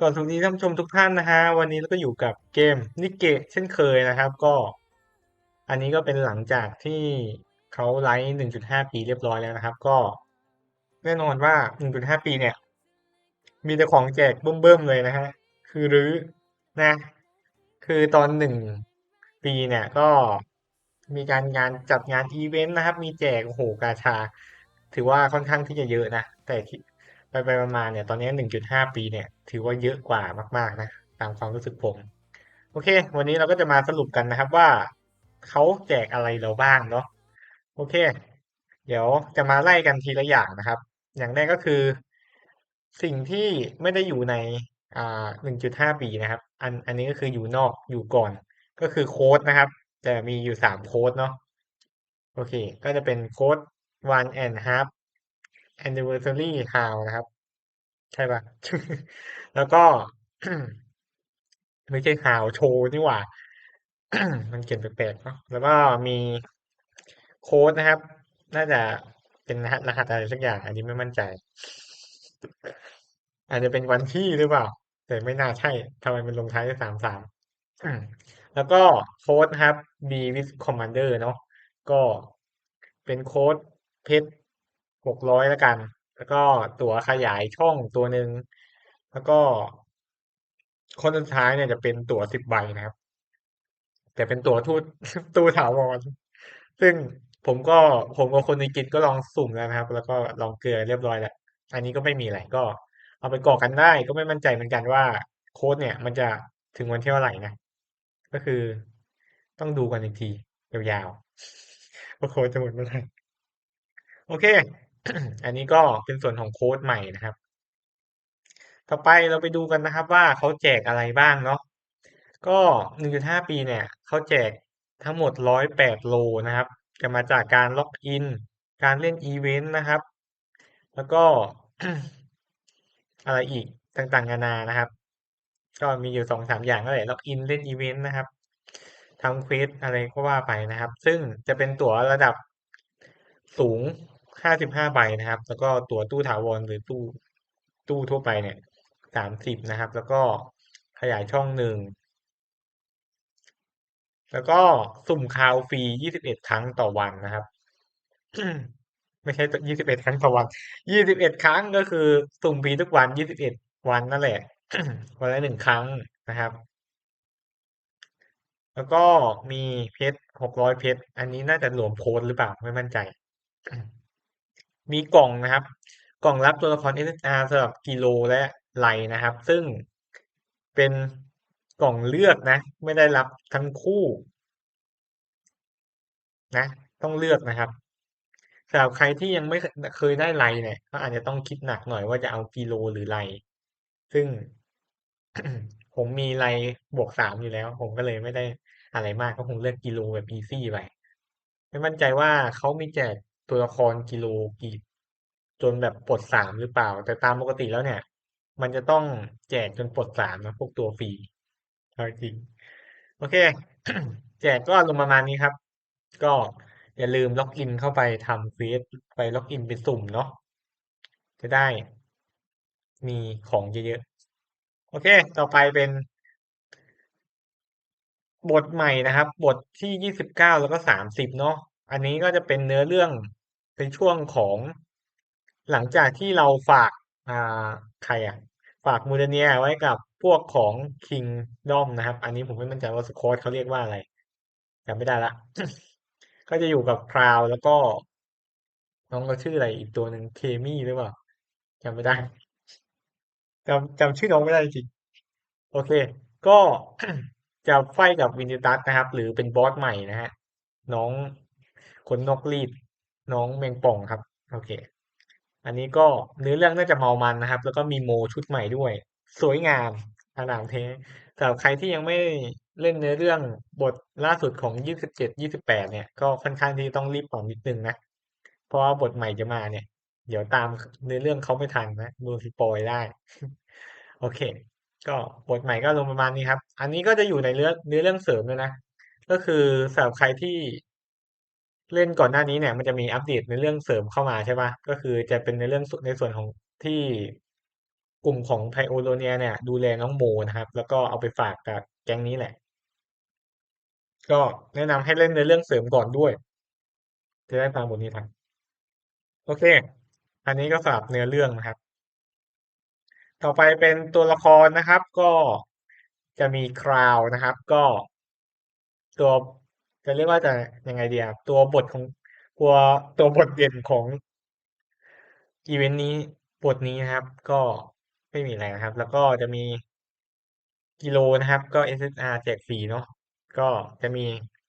ก่อนสวัสดีท่านผู้ชมทุกท่านนะฮะวันนี้เราก็อยู่กับเกมนิเกะเช่นเคยนะครับ ก็ อันนี้ก็เป็นหลังจากที่เขาไลฟ์ 1.5 ปีเรียบร้อยแล้วนะครับ ก็แน่นอนว่า 1.5 ปีเนี่ย มีแต่ของแจกเบิ่มๆเลยนะฮะคือรื้อนะ คือตอนหนึ่งปีเนี่ยก็มีการงานจัดงานอีเวนต์นะครับ มีแจกโอ้โหกาชา ถือว่าค่อนข้างที่จะเยอะนะแต่ ไปไปมาๆเนี่ยตอนนี้1.5ปีเนี่ย ถือว่าเยอะกว่ามาก ๆ นะ ตามความรู้สึกผม โอเค วันนี้เราก็จะมาสรุปกันนะครับว่าเขาแจกอะไรเราบ้างเนาะโอเค เดี๋ยวจะมาไล่กันทีละอย่างนะครับ อย่างแรกก็คือ สิ่งที่ไม่ได้อยู่ในอ่า1.5ปีนะครับ อันอันนี้ก็คืออยู่นอกอยู่ก่อน ก็คือโค้ดนะครับจะมีอยู่3โค้ดเนาะโอเค ก็จะเป็นโค้ด one and half anniversary how นะครับ ใช่ปะแล้วก็ ไม่ใช่ how โชว์นี่หว่า มันเขียนแปลกๆเนาะแล้วก็มีโค้ดนะครับ น่าจะเป็นรหัสรหัสอะไรสักอย่าง อันนี้ไม่มั่นใจ อาจจะเป็นวันที่หรือเปล่า แต่ไม่น่าใช่ทำไมมันลงท้ายด้วย33แล้วก็โค้ดนะครับ B with Commander เนาะก็เป็นโค้ดเพชร 600แล้วกัน แล้วก็ตั๋วขยายช่องตัวหนึ่งแล้วก็คนสุดท้ายเนี่ยจะเป็นตั๋ว10ใบนะครับ แต่เป็นตั๋วทูตตู้ถาวรซึ่งผมก็ผมกับคนในกิจก็ลองสุ่มแล้วนะครับ แล้วก็ลองเกลือเรียบร้อยแล้วอันนี้ก็ไม่มีอะไรก็ เอาไปกรอกกันได้ ก็ไม่มั่นใจเหมือนกันว่าโค้ดเนี่ย มันจะถึงวันที่เท่าไหร่นะก็คือต้องดูกันอีกทียาวๆว่าโค้ดจะหมดเมื่อไหร่โอเค อันนี้ก็เป็นส่วนของโค้ดใหม่นะครับ ต่อไปเราไปดูกันนะครับว่าเขาแจกอะไรบ้างเนาะก็1.5ปีเนี่ยเขาแจกทั้งหมด108โลนะครับ จะมาจากการล็อกอิน การเล่นอีเวนต์นะครับ แล้วก็อะไรอีกต่างๆนานานะครับ ก็มีอยู่2-3อย่างนั่นแหละล็อกอินเล่นอีเวนต์นะครับทำเควสอะไรก็ว่าไปนะครับ ซึ่งจะเป็นตั๋วระดับสูง 55ใบนะครับ แล้วก็ตั๋วตู้ถาวรหรือตู้ตู้ทั่วไปเนี่ย30นะครับ แล้วก็ขยายช่องหนึ่งแล้วก็สุ่มคาวฟรี21ครั้งต่อวันนะครับ ไม่ใช่21ครั้งต่อวัน21ครั้งก็คือสุ่มฟรีทุกวัน21วันนั่นแหละ วันละ1ครั้งนะครับ แล้วก็มีเพชร600เพชรอันนี้น่าจะรวมโค้ดหรือเปล่าไม่มั่นใจ มีกล่องนะครับ กล่องรับตัวละคร SSR สำหรับกิโลและไลนะครับ ซึ่งเป็นกล่องเลือกนะ ไม่ได้รับทั้งคู่นะ ต้องเลือกนะครับสำหรับใครที่ยังไม่เคยได้ไลเนี่ยก็อาจจะต้องคิดหนักหน่อยว่าจะเอากิโลหรือไลซึ่งผมมีไลบวก3อยู่แล้ว ผมก็เลยไม่ได้อะไรมากก็คงเลือกกิโลแบบอีซี่ไปไม่มั่นใจว่าเขามีแจก ตัวละครกิโลกี่จนแบบปลด3หรือเปล่า แต่ตามปกติแล้วเนี่ย มันจะต้องแจกจนปลด3นะพวกตัวฟรีจริงโอเค แจกก็อารมณ์ประมาณนี้ครับ ก็อย่าลืมล็อกอินเข้าไปทำเควสไปล็อกอินไปสุ่มเนาะจะได้มีของเยอะๆ โอเค ต่อไปเป็น บทใหม่นะครับ บทที่29แล้วก็30เนาะ อันนี้ก็จะเป็นเนื้อเรื่องเป็นช่วงของหลังจากที่เราฝากอ่าใครอะ ฝาก Mudania ไว้กับพวกของ Kingdom นะครับ อันนี้ผมไม่มั่นใจว่า Squad เขาเรียกว่าอะไรจำไม่ได้ล้วก็จะอยู่กับ Cloud แล้วก็ น้องเขาชื่ออะไรอีกตัวหนึ่ง Cammy หรือเปล่าจำไม่ได้จำจำชื่อน้องไม่ได้จริงโอเค ก็จะไฟกับ Vanitas นะครับ หรือเป็นบอสใหม่นะครับน้อง ขนนกรีดน้องแมงป่องครับ โอเค อันนี้ก็เนื้อเรื่องน่าจะเมามันนะครับ แล้วก็มีโมชุดใหม่ด้วย สวยงามอลามเทะสำหรับใครที่ยังไม่เล่นเนื้อเรื่องบทล่าสุดของ27 28เจ็ดยี่สิบแปดเนี่ยก็ค่อนข้างที่ต้องรีบปรับนิดนึงนะ เพราะว่าบทใหม่จะมาเนี่ย เดี๋ยวตามเนื้อเรื่องเขาไม่ทันนะโดนสปอยได้ โอเค ก็บทใหม่ก็อารมณ์ประมาณนี้ครับ อันนี้ก็จะอยู่ในเนื้องเนื้อเรื่องเสริมด้วยนะ ก็คือสำหรับใครที่ เล่นก่อนหน้านี้เนี่ยมันจะมีอัปเดตเนื้อเรื่องเสริมเข้ามาใช่ปล่าก็คือจะเป็นเนื้อเรื่องสในส่วนของที่กลุ่มของไพโอโลเนียเนี่ย ดูแลน้องโมนะครับ แล้วก็เอาไปฝากกับแก๊งนี้แหละ ก็แนะนำให้เล่นในเรื่องเสริมก่อนด้วย จะได้ตามบทนี้ทันโอเค อันนี้ก็สำหรับเนื้อเรื่องนะครับ ต่อไปเป็นตัวละครนะครับ ก็จะมีคราวนะครับ ก็ตัว จะเรียกว่าจะยังไงเดีอะตัวบทของตัวตัวบทเด่นของอีเวนต์นี้บทนี้นะครับ ก็ไม่มีอะไรนะครับ แล้วก็จะมีกิโลนะครับ ก็ SSR แจกฟรีเนาะก็จะมี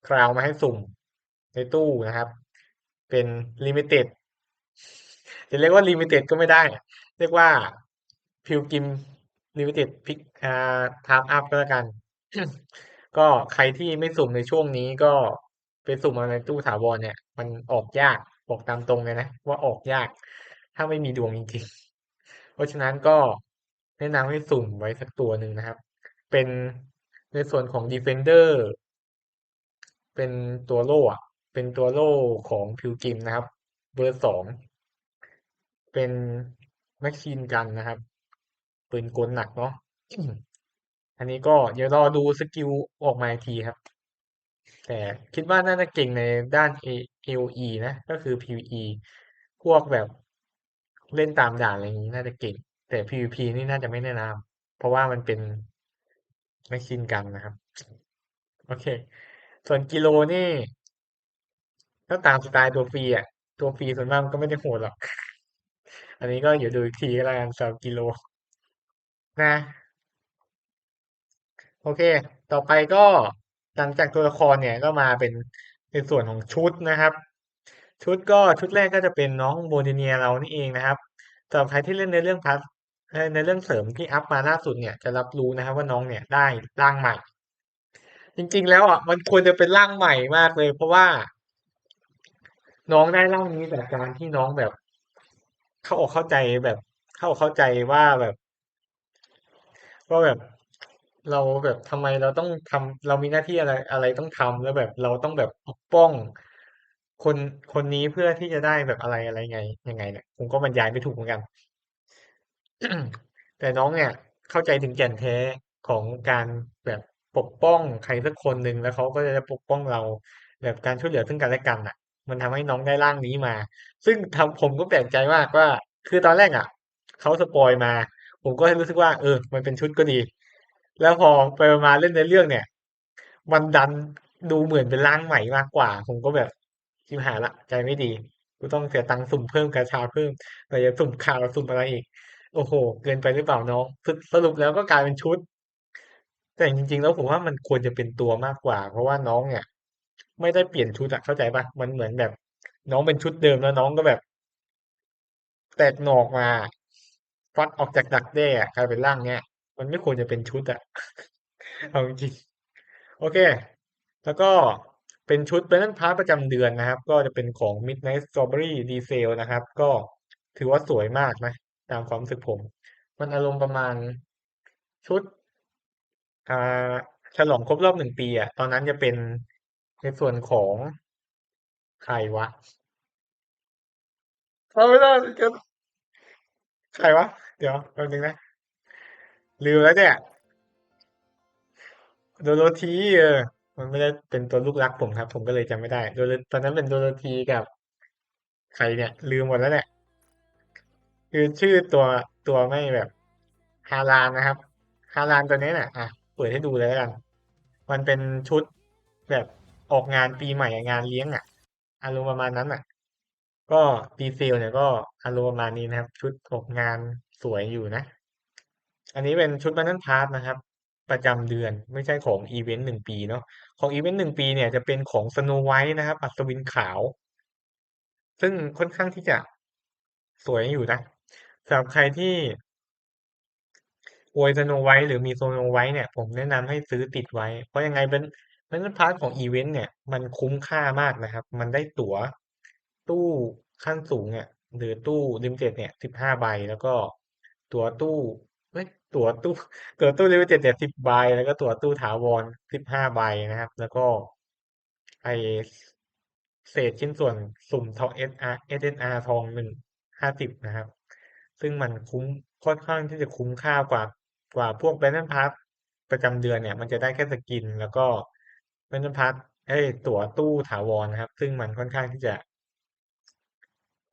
คราวมาให้สุ่มในตู้นะครับ เป็นลิมิเต็ดจะเรียกว่าลิมิเต็ดก็ไม่ได้ เรียกว่าพิวกิมลิมิเต็ดพิกอ่าทามอัพก็แล้วกัน ก็ใครที่ไม่สุ่มในช่วงนี้ก็ไปสุ่มมาในตู้ถาวรเนี่ย มันออกยากบอกตามตรงเลยนะว่าออกยาก ถ้าไม่มีดวงจริงๆ เพราะฉะนั้นก็แนะนำให้สุ่มไว้สักตัวหนึ่งนะครับ เป็นในส่วนของ Defender เป็นตัวโล่เป็นตัวโล่ของพิวกิมนะครับ เบอร์สองเป็นแมชชีนกันนะครับปืนกลหนักเนาะ อันนี้ก็เดี๋ยวรอดูสกิลออกมาอีกทีครับ แต่คิดว่าน่าจะเก่งในด้าน AOE นะ ก็คือ PVE พวกแบบเล่นตามด่านอะไรอย่างนี้น่าจะเก่ง แต่ PVP นี่น่าจะไม่แนะนำเพราะว่ามันเป็นแมชชีนกันนะครับ โอเค ส่วนกิโลนี่ถ้าตามสไตล์ตัวฟรีอะ ตัวฟรีส่วนมากมันก็ไม่ได้โหดหรอก อันนี้ก็เดี๋ยวดูอีกทีก็แล้วกันสำหรับกิโล นะ โอเค ต่อไปก็หลังจากตัวละครเนี่ยก็มาเป็นในส่วนของชุดนะครับ ชุดก็ชุดแรกก็จะเป็นน้องโมเดเนียเรานี่เองนะครับสำหรับใครที่เล่นในเรื่องพัสในเรื่องเสริมที่อัพมาล่าสุดเนี่ยจะรับรู้นะครับว่าน้องเนี่ยได้ร่างใหม่ จริงๆแล้วอะมันควรจะเป็นร่างใหม่มากเลย เพราะว่า น้องได้ร่างนี้จากการที่น้องแบบ เข้าอกเข้าใจแบบ เข้าอกเข้าใจว่าแบบว่าแบบ เราแบบทำไมเราต้องทำเรามีหน้าที่อะไร อะไรต้องทำแล้วแบบเราต้องแบบปกป้อง คนคนนี้เพื่อที่จะได้แบบอะไรอะไรไงยังไงเนี่ยผมก็บรรยายไม่ถูกเหมือนกัน แต่น้องเนี่ย เข้าใจถึงแก่นแท้ของการแบบปกป้องใครสักคนหนึ่งแล้วเขาก็จะปกป้องเรา แบบการช่วยเหลือซึ่งกันและกันน่ะ มันทำให้น้องได้ร่างนี้มา ซึ่งทำผมก็แปลกใจมากว่า คือตอนแรกอะเขาสปอยมา ผมก็รู้สึกว่า เออ มันเป็นชุดก็ดี แล้วพอไปมาเล่นในเรื่องเนี่ย มันดันดูเหมือนเป็นร่างใหม่มากกว่า ผมก็แบบชิบหายละ ใจไม่ดี กูต้องเสียตังค์สุ่มเพิ่มกาชาเพิ่มแต่จะสุ่มข่าวสุ่มอะไรอีก โอ้โห เกินไปหรือเปล่าน้องสรุปแล้วก็กลายเป็นชุด แต่จริง ๆ แล้วผมว่ามันควรจะเป็นตัวมากกว่า เพราะว่าน้องเนี่ย ไม่ได้เปลี่ยนชุดอะเข้าใจปะมันเหมือนแบบ น้องเป็นชุดเดิมแล้วน้องก็แบบ แตกหนอกมาฟัดออกจากดักแด้อะกลายเป็นร่างเนี้ย มันไม่ควรจะเป็นชุดอะเอาจริงโอเค แล้วก็เป็นชุดเป็นนั่นพาร์ทประจำเดือนนะครับ ก็จะเป็นของ Midnight Strawberry Diesel นะครับ ก็ถือว่าสวยมากนะ ตามความรู้สึกผม มันอารมณ์ประมาณชุดอ่าฉลองครบรอบหนึ่งปีอะตอนนั้นจะเป็นในส่วนของใครวะจำไม่ได้กันใครวะ เดี๋ยวแป๊บนึงนะ ลืมแล้วเนี่ย โดโรธีเออ มันไม่ได้เป็นตัวลูกรักผมครับ ผมก็เลยจำไม่ได้ โดโรตอนนั้นเป็นโดโรธีกับ ใครเนี่ย ลืมหมดแล้วเนี่ยคือชื่อตัวตัวไม่แบบฮาลานนะครับฮาลานตัวนี้น่ะอะเปิดให้ดูเลยแล้วกัน มันเป็นชุดแบบออกงานปีใหม่งานเลี้ยงอะอารมณ์ประมาณนั้นอะ ก็ดีเซลเนี่ยก็อารมณ์ประมาณนี้นะครับ ชุดออกงานสวยอยู่นะ อันนี้เป็นชุด Battle Pass นะครับ ประจำเดือนไม่ใช่ของอีเวนต์หนึ่งปีเนาะของอีเวนต์หนึ่งปีเนี่ยจะเป็นของ Snow White นะครับ อัศวินขาว ซึ่งค่อนข้างที่จะสวยอยู่นะสำหรับใครที่อวย Snow White หรือมี Snow White เนี่ย ผมแนะนำให้ซื้อติดไว้ เพราะยังไงเป็น Battle Pass ของอีเวนต์เนี่ย มันคุ้มค่ามากนะครับ มันได้ตั๋วตู้ขั้นสูงเนี่ยหรือตู้ Limited เนี่ย15ใบแล้วก็ตั๋วตู้ ตั๋วตู้ตั๋วตู้ Limited เนี่ย10ใบแล้วก็ตั๋วตู้ถาวร15ใบนะครับ แล้วก็ไอเศษชิ้นส่วนสุ่มทอง SR SNR ทองหนึ่ง50นะครับ ซึ่งมันคุ้มค่อนข้างที่จะคุ้มค่ากว่ากว่าพวก Battle Pass ประจำเดือนเนี่ย มันจะได้แค่สกิน แล้วก็ Battle Pass เอ้ตั๋วตู้ถาวรนะครับ ซึ่งมันค่อนข้างที่จะ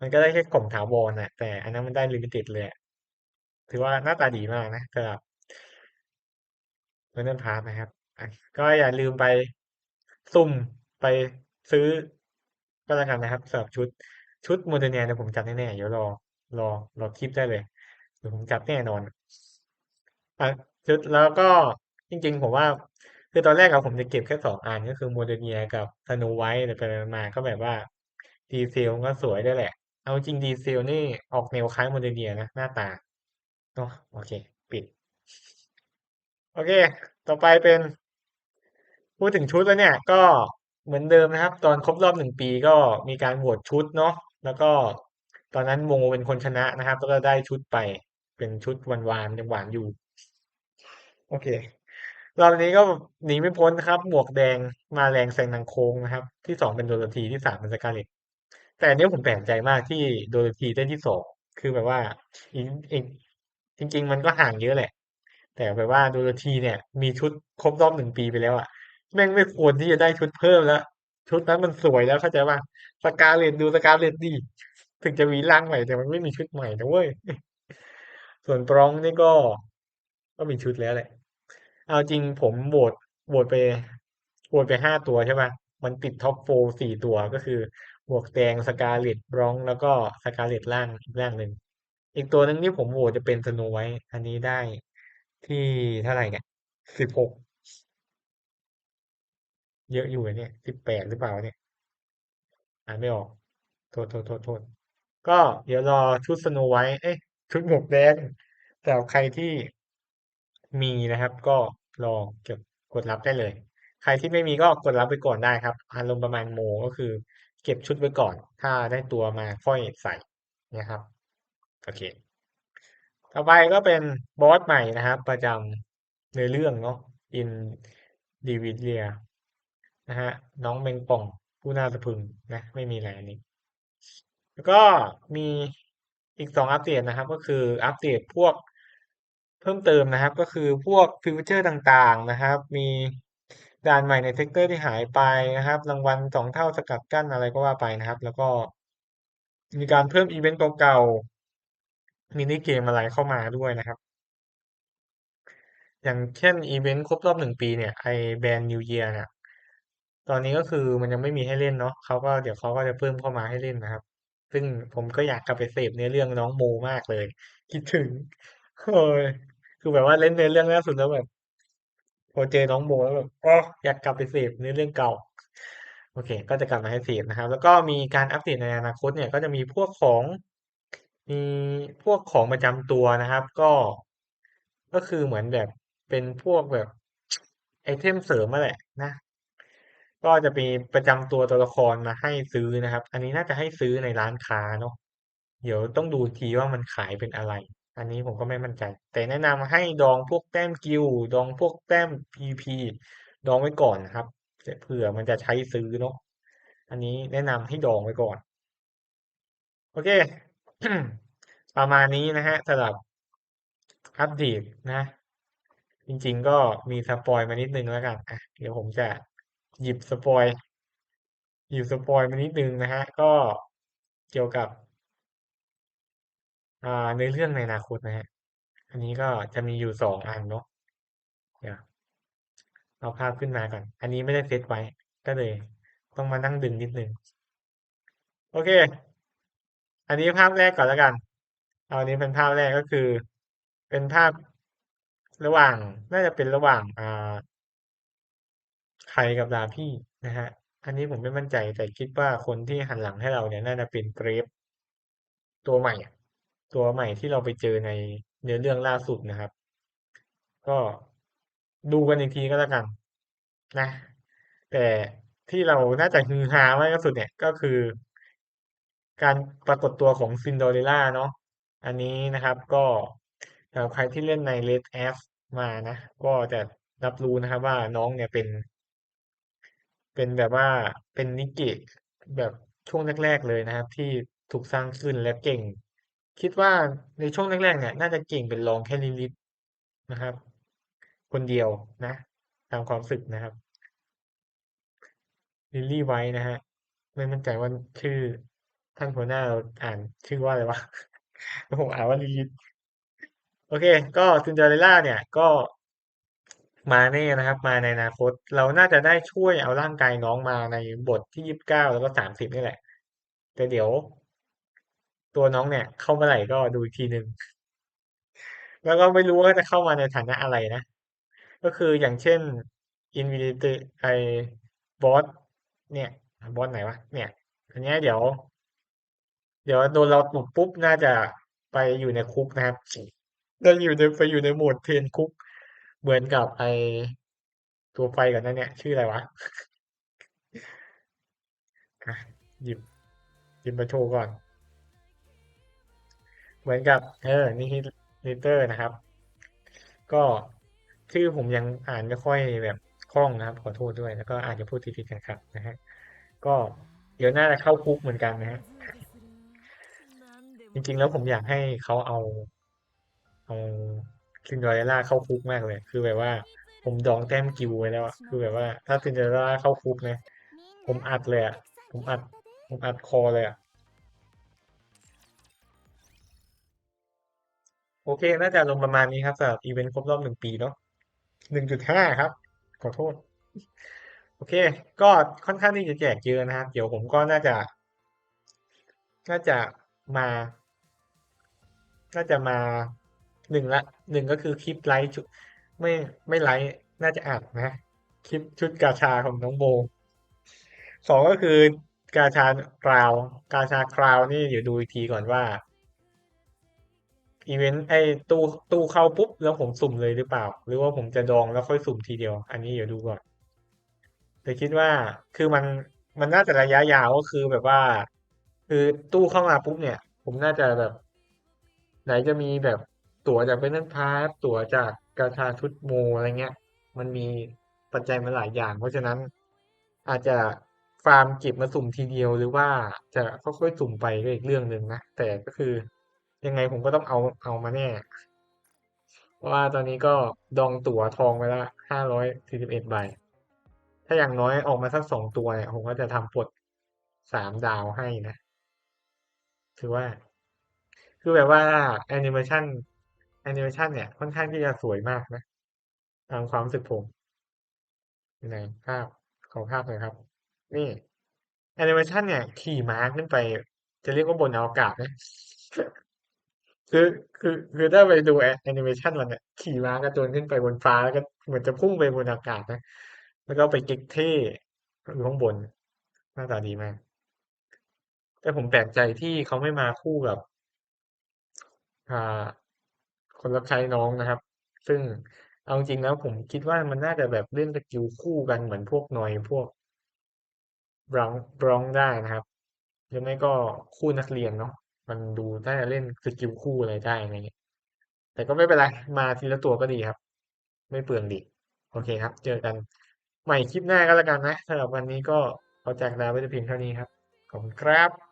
มันก็ได้แค่กล่องถาวรน่ะแต่อันนั้นมันได้ลิมิเต็ดเลยอะ ถือว่าหน้าตาดีมากนะสำหรับ Battle Pass นะครับ ก็อย่าลืมไปสุ่มไปซื้อก็แล้วกันนะครับสำหรับชุดชุดโมเดเนียเนี่ยผมจัดแน่ๆเดี๋ยวรอรอรอคลิปได้เลยเดี๋ยวผมจัดแน่นอนอะชุดแล้วก็จริงๆ ผมว่า คือตอนแรกอะผมจะเก็บแค่สองอันก็คือโมเดเนียกับสโนไวท์แต่ไปมาก็แบบว่าดีเซลก็สวยได้แหละ เอาจริงดีเซลนี่ออกแนวคล้ายโมเดเนียนะหน้าตา เนาะโอเค ปิด โอเค ต่อไปเป็น พูดถึงชุดแล้วเนี่ย ก็เหมือนเดิมนะครับ ตอนครบรอบหนึ่งปีก็มีการโหวตชุดเนาะแล้วก็ตอนนั้นโมเป็นคนชนะนะครับ แล้วก็ได้ชุดไปเป็นชุดหวานๆยังหวานอยู่ โอเครอบนี้ก็หนีไม่พ้นนะครับ หมวกแดงมาแรงแซงนางโค้งนะครับ ที่สองเป็นโดโรธีที่สามเป็นสกาเลตแต่อันนี้ผมแปลกใจมากที่โดโรธีได้ที่สองคือแบบว่าอีกอีก จริง ๆ มันก็ห่างเยอะแหละ แต่แบบว่าโดโรธีเนี่ย มีชุดครบรอบหนึ่งปีไปแล้วอะแม่งไม่ควรที่จะได้ชุดเพิ่มแล้ว ชุดนั้นมันสวยแล้วเข้าใจป่ะสกาเลตดูสกาเลตดีถึงจะมีร่างใหม่แต่มันไม่มีชุดใหม่นะเว้ยส่วนบรองนี่ก็ ก็มีชุดแล้วแหละ เอาจริงผมโหวตโหวตไปโหวตไปห้าตัวใช่ป่ะมันติดท็อปโฟร์สี่ตัวก็คือหมวกแดงสกาเลตบรองแล้วก็สกาเลตล่างอีกล่างหนึ่ง อีกตัวหนึ่งที่ผมโหวตจะเป็นสโนไวท์อันนี้ได้ที่เท่าไหร่เนี่ยสิบหกเยอะอยู่เนี่ยสิบแปดหรือเปล่าเนี่ยอ่านไม่ออก โทษโทษโทษโทษก็เดี๋ยวรอชุดสโนไวท์เอ้ยชุดหมวกแดงแต่ใครที่มีนะครับ ก็รอเก็บกดรับได้เลย ใครที่ไม่มีก็กดรับไปก่อนได้ครับอารมณ์ประมาณโมก็คือ เก็บชุดไว้ก่อน ถ้าได้ตัวมาค่อยใส่นะครับ โอเค ต่อไปก็เป็นบอสใหม่นะครับ ประจำในเรื่องเนาะอินดีวิเลียนะฮะน้องเมงป่องผู้น่าสะพึงนะ ไม่มีอะไรอันนี้ แล้วก็มีอีกสองอัปเดตนะครับ ก็คืออัปเดตพวกเพิ่มเติมนะครับ ก็คือพวกฟิวเจอร์ต่างๆนะครับ มีด่านใหม่ในเซกเตอร์ที่หายไปนะครับ รางวัลสองเท่าสกัดกั้นอะไรก็ว่าไปนะครับ แล้วก็มีการเพิ่มอีเวนต์เก่า มินิเกมอะไรเข้ามาด้วยนะครับ อย่างเช่นอีเวนต์ครบรอบหนึ่งปีเนี่ยไอแบรนด์นิวเยียเนี่ยตอนนี้ก็คือมันยังไม่มีให้เล่นเนาะเขาก็เดี๋ยวเขาก็จะเพิ่มเข้ามาให้เล่นนะครับ ซึ่งผมก็อยากกลับไปเสพเนื้อเรื่องน้องโมมากเลย คิดถึงโอ้ยคือแบบว่าเล่นเนื้อเรื่องล่าสุดแล้วแบบพอเจอน้องโมแล้วแบบอ๋ออยากกลับไปเสพเนื้อเรื่องเก่าโอเค ก็จะกลับมาให้เสพนะครับ แล้วก็มีการอัปเดตในอนาคตเนี่ย ก็จะมีพวกของ มีพวกของประจำตัวนะครับ ก็ ก็คือเหมือนแบบเป็นพวกแบบไอเทมเสริมมาแหละนะ ก็จะมีประจำตัวตัวละครมาให้ซื้อนะครับ อันนี้น่าจะให้ซื้อในร้านค้าเนาะเดี๋ยวต้องดูทีว่ามันขายเป็นอะไร อันนี้ผมก็ไม่มั่นใจ แต่แนะนำให้ดองพวกแต้มกิลดองพวกแต้มพีพีดองไว้ก่อนนะครับเผื่อมันจะใช้ซื้อเนาะอันนี้แนะนำให้ดองไว้ก่อน โอเค ประมาณนี้นะฮะสำหรับอัปเดตนะ จริงๆก็มีสปอยมานิดนึงแล้วกันอะเดี๋ยวผมจะหยิบสปอยหยิบสปอยมานิดนึงนะฮะ ก็เกี่ยวกับอ่าในเรื่องในอนาคตนะฮะ อันนี้ก็จะมีอยู่สองอันเนาะเดี๋ยวเอาภาพขึ้นมาก่อน อันนี้ไม่ได้เซตไว้ ก็เลย ต้องมานั่งดึงนิดนึง โอเค อันนี้ภาพแรกก่อนแล้วกัน เอาอันนี้เป็นภาพแรกก็คือ เป็นภาพระหว่างน่าจะเป็นระหว่างอ่าใครกับดาพี่นะฮะ อันนี้ผมไม่มั่นใจแต่คิดว่าคนที่หันหลังให้เราเนี่ยน่าจะเป็นเกรฟตัวใหม่ตัวใหม่ที่เราไปเจอในเนื้อเรื่องล่าสุดนะครับ ก็ดูกันอีกทีก็แล้วกันนะ แต่ที่เราน่าจะฮือฮามากที่สุดเนี่ยก็คือ การปรากฏตัวของซินโดเรลล่าเนาะ อันนี้นะครับก็สำหรับใครที่เล่นใน Red F มานะ ก็จะรับรู้นะครับว่าน้องเนี่ยเป็น เป็นแบบว่าเป็นนิเกะแบบช่วงแรก ๆ เลยนะครับ ที่ถูกสร้างขึ้นและเก่ง คิดว่าในช่วงแรกๆเนี่ยน่าจะเก่งเป็นรองแค่ลิลิตนะครับ คนเดียวนะ ตามความสึกนะครับลิลลี่ไว้นะฮะไม่มั่นใจว่าชื่อท่านหัวหน้าเราอ่านชื่อว่าอะไรวะ ผมอ่านว่าลิลิตโอเค ก็ซินเดอเรลล่าเนี่ยก็มาแน่นะครับ มาในอนาคต เราน่าจะได้ช่วยเอาร่างกายน้องมาในบทที่ยี่สิบเก้าแล้วก็สามสิบนี่แหละ แต่เดี๋ยว ตัวน้องเนี่ย เข้าเมื่อไหร่ก็ดูอีกทีหนึ่งแล้วก็ไม่รู้ว่าจะเข้ามาในฐานะอะไรนะ ก็คืออย่างเช่น Infinity ไอบอสเนี่ยบอสไหนวะเนี่ยอันนี้เดี๋ยว เดี๋ยวโดนเราตบปุ๊บน่าจะไปอยู่ในคุกนะครับได้อยู่ในไปอยู่ในโหมดเทรนคุก เหมือนกับไอตัวไฟก่อนนั้นเนี่ย ชื่ออะไรวะอะหยิบหยิบมาโชว์ก่อน เหมือนกับ เออ นี่ฮิลิเตอร์นะครับ ก็ชื่อผมยังอ่านไม่ค่อยแบบคล่องนะครับ ขอโทษด้วย แล้วก็อาจจะพูดผิดๆกันครับนะฮะ ก็เดี๋ยวน่าจะเข้าคุกเหมือนกันนะฮะ จริง ๆ แล้วผมอยากให้เขาเอา เอาซินเดอเรลล่าเข้าคุกมากเลย คือแบบว่า ผมดองแต้มกิวไว้แล้วอะคือแบบว่า ถ้าซินเดอเรลล่าเข้าคุกนะผมอัดเลยอะผมอัด ผมอัดคอเลยอะโอเค น่าจะลงประมาณนี้ครับสำหรับอีเวนต์ครบรอบหนึ่งปีเนาะหนึ่งจุดห้าครับ ขอโทษ โอเค ก็ค่อนข้างที่จะแจกเยอะนะครับ เดี๋ยวผมก็น่าจะ น่าจะมา น่าจะมาหนึ่งละหนึ่งก็คือคลิปไลฟ์ชุดไม่ไม่ไลฟ์น่าจะอัดนะ คลิปชุดกาชาของน้องโบสองก็คือกาชาคราว กาชาคราวนี่เดี๋ยวดูอีกทีก่อนว่าอีเวนต์ไอ้ตู้ตู้เข้าปุ๊บแล้วผมสุ่มเลยหรือเปล่า หรือว่าผมจะดองแล้วค่อยสุ่มทีเดียว อันนี้เดี๋ยวดูก่อนแต่คิดว่าคือมันมันน่าจะระยะยาวก็คือแบบว่า คือตู้เข้ามาปุ๊บเนี่ย ผมน่าจะแบบ ไหนจะมีแบบตั๋วจากเฟนพาสตั๋วจากกาชาชุดโมอะไรเงี้ย มันมีปัจจัยมาหลายอย่าง เพราะฉะนั้นอาจจะฟาร์มเก็บมาสุ่มทีเดียวหรือว่าจะค่อยๆสุ่มไปก็อีกเรื่องหนึ่งนะ แต่ก็คือยังไงผมก็ต้องเอาเอามาแน่เพราะว่าตอนนี้ก็ดองตั๋วทองไปละห้าร้อยสี่สิบเอ็ดใบ ถ้าอย่างน้อยออกมาสักสองตัวเนี่ย ผมก็จะทำปลดสามดาวให้นะ ถือว่า คือแบบว่าแอนิเมชันแอนิเมชันเนี่ย ค่อนข้างที่จะสวยมากนะตามความรู้สึกผมอยู่ไหนภาพขอภาพหน่อยครับ นี่แอนิเมชันเนี่ย ขี่ม้าขึ้นไป จะเรียกว่าบนอวกาศนะคือคือคือถ้าไปดูแอนิเมชันมันเนี่ยขี่ม้ากระโจนขึ้นไปบนฟ้าแล้วก็เหมือนจะพุ่งไปบนอากาศนะแล้วก็ไปเก๊กเท่อยู่ข้างบนหน้าตาดีมาก แต่ผมแปลกใจที่เขาไม่มาคู่กับ อ่า คนรับใช้น้องนะครับ ซึ่งเอาจริงๆแล้วผมคิดว่ามันน่าจะแบบเล่นสกิลคู่กันเหมือนพวกนอยพวกบรองบรองได้นะครับหรือไม่ก็คู่นักเรียนเนาะมันดูน่าจะเล่นสกิลคู่อะไรได้อะไรเงี้ยแต่ก็ไม่เป็นไร มาทีละตัวก็ดีครับ ไม่เปลืองดี โอเคครับ เจอกันใหม่คลิปหน้าก็แล้วกันนะสำหรับวันนี้ก็ขอจากลาไว้แต่เพียงเท่านี้ครับ ขอบคุณครับ